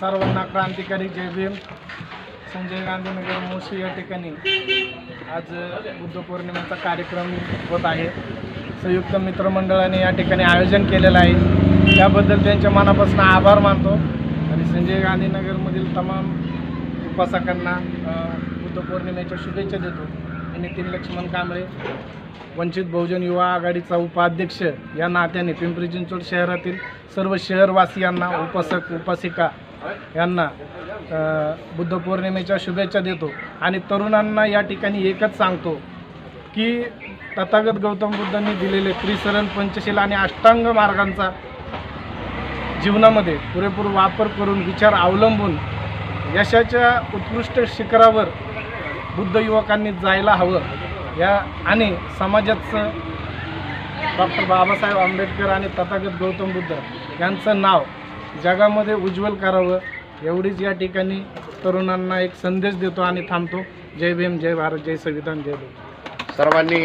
सर्वांना क्रांतिकारी जय भीम. संजय गांधी नगर मोशी या ठिकाणी आज बुद्ध पौर्णिमेचा कार्यक्रम होत आहे. संयुक्त मित्रमंडळाने या ठिकाणी आयोजन केलेलं आहे. त्याबद्दल त्यांच्या मनापासून आभार मानतो. आणि संजय गांधी नगरमधील तमाम उपासकांना बुद्ध पौर्णिमेच्या शुभेच्छा देतो. नितीन लक्ष्मण कांबळे. वंचित बहुजन युवा आघाडीचा उपाध्यक्ष या नात्याने पिंपरी चिंचवड शहरातील सर्व शहरवासियांना उपासक उपासिका यांना बुद्ध पौर्णिमेच्या शुभेच्छा देतो आणि तरुणांना या ठिकाणी एकच सांगतो की तथागत गौतम बुद्धांनी दिलेले त्रिसरण पंचशील आणि अष्टांग मार्गांचा जीवनामध्ये पुरेपूर वापर करून विचार अवलंबून यशाच्या उत्कृष्ट शिखरावर बुद्ध युवकांनी जायला हवं. या आणि समाजाचं डॉक्टर बाबासाहेब आंबेडकर आणि तथागत गौतम बुद्ध यांचं नाव जगामध्ये उज्ज्वल करावं एवढीच या ठिकाणी तरुणांना एक संदेश देतो आणि थांबतो. जय भीम जय भारत जय संविधान जय भीम सर्वांनी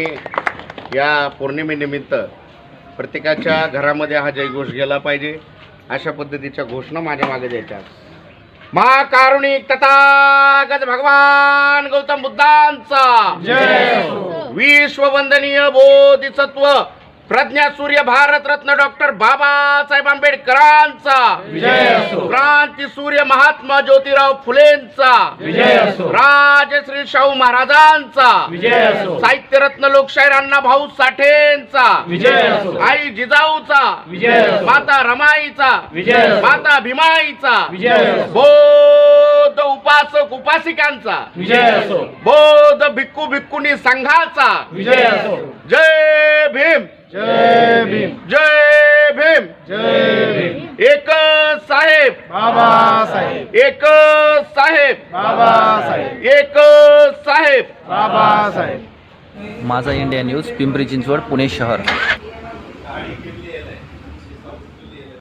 या पौर्णिमेनिमित्त प्रत्येकाच्या घरामध्ये हा जयघोष गेला पाहिजे. अशा पद्धतीच्या घोषणा माझ्या मागे द्यायच्या महाकारुणिक तथागत भगवान गौतम बुद्धांचा. जय विश्ववंदनीय बोधिसत्व. प्रज्ञा सूर्य भारत रत्न डॉक्टर बाबासाहेब आंबेडकरांचा. क्रांती सूर्य महात्मा ज्योतिराव फुलेंचा. राजश्री शाहू महाराजांचा. साहित्यरत्न लोकशाहीर अण्णा भाऊ साठेंचा. आई जिजाऊचा. माता रमाईचा. माता भीमाईचा. बौद्ध उपासक उपासिकांचा बौद्ध भिक्खू भिक्खुनी संघाचा जय भीम जय भीम. जय भीम. जय भीम. एक साहेब. बाबासाहेब एक साहेब. बाबासाहेब एक साहेब. बाबासाहेब माझा इंडिया न्यूज पिंपरी चिंचवड पुणे शहर.